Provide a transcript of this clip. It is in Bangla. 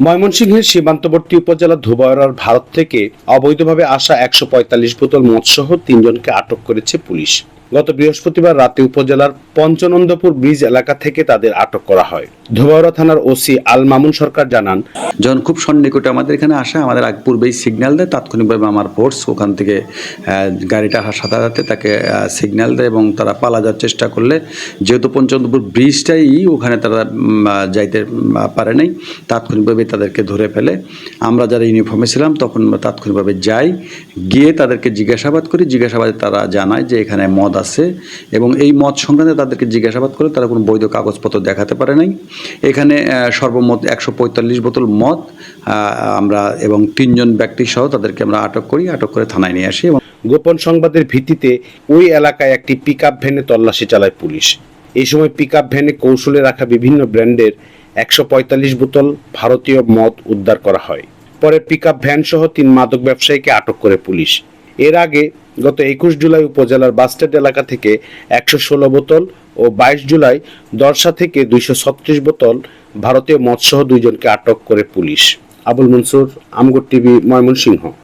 ময়মনসিংহের সীমান্তবর্তী উপজেলা ধুবয়রার ভারত থেকে অবৈধভাবে আসা একশো পঁয়তাল্লিশ বোতল মদসহ তিনজনকে আটক করেছে পুলিশ। গত বৃহস্পতিবার রাতে উপজেলার পঞ্চনন্দপুর ব্রিজ এলাকা থেকে তাদের আটক করা হয়। ধুবয়রা থানার ওসি আল মামুন সরকার জানান, যখন খুব সন্নিকটে আমাদের এখানে আসে, আমাদের আগ পূর্বেই সিগন্যাল দেয়, তাৎক্ষণিকভাবে আমার ফোর্স ওখান থেকে গাড়িটা সাথে তাকে সিগন্যাল দেয় এবং তারা পালা যাওয়ার চেষ্টা করলে, যেহেতু পঞ্চমপুর ব্রিজটাই ওখানে তারা যাইতে পারে নাই, তাৎক্ষণিকভাবে তাদেরকে ধরে ফেলে। আমরা যারা ইউনিফর্মে ছিলাম, তখন তাৎক্ষণিকভাবে যাই, গিয়ে তাদেরকে জিজ্ঞাসাবাদ করি, জিজ্ঞাসাবাদে তারা জানায় যে এখানে মদ আছে এবং এই মদ সংক্রান্তে তাদেরকে জিজ্ঞাসাবাদ করে তারা কোনো বৈধ কাগজপত্র দেখাতে পারে নাই। এখানে সর্বমোট একশো পঁয়তাল্লিশ বোতল মদ আমরা এবং তিনজন ব্যক্তি সহ তাদেরকে আমরা আটক করি, আটক করে থানায় নিয়ে আসি এবং গোপন সংবাদের ভিত্তিতে ওই এলাকায় একটি পিকআপ ভ্যানে তল্লাশি চালায় পুলিশ। এই সময় পিকআপ ভ্যানে কৌশলে রাখা বিভিন্ন ব্র্যান্ডের একশো পঁয়তাল্লিশ বোতল ভারতীয় মদ উদ্ধার করা হয়। পরে পিকআপ ভ্যান সহ তিন মাদক ব্যবসায়ীকে আটক করে পুলিশ। এর আগে গত একুশ জুলাই উপজেলার বাসস্ট্যান্ড এলাকা থেকে একশো ষোলো বোতল ও বাইশ জুলাই দর্শা থেকে দুইশো ছত্রিশ বোতল ভারতীয় মদসহ দুইজনকে আটক করে পুলিশ। আবুল মনসুর, আমগর টিভি, ময়মনসিংহ।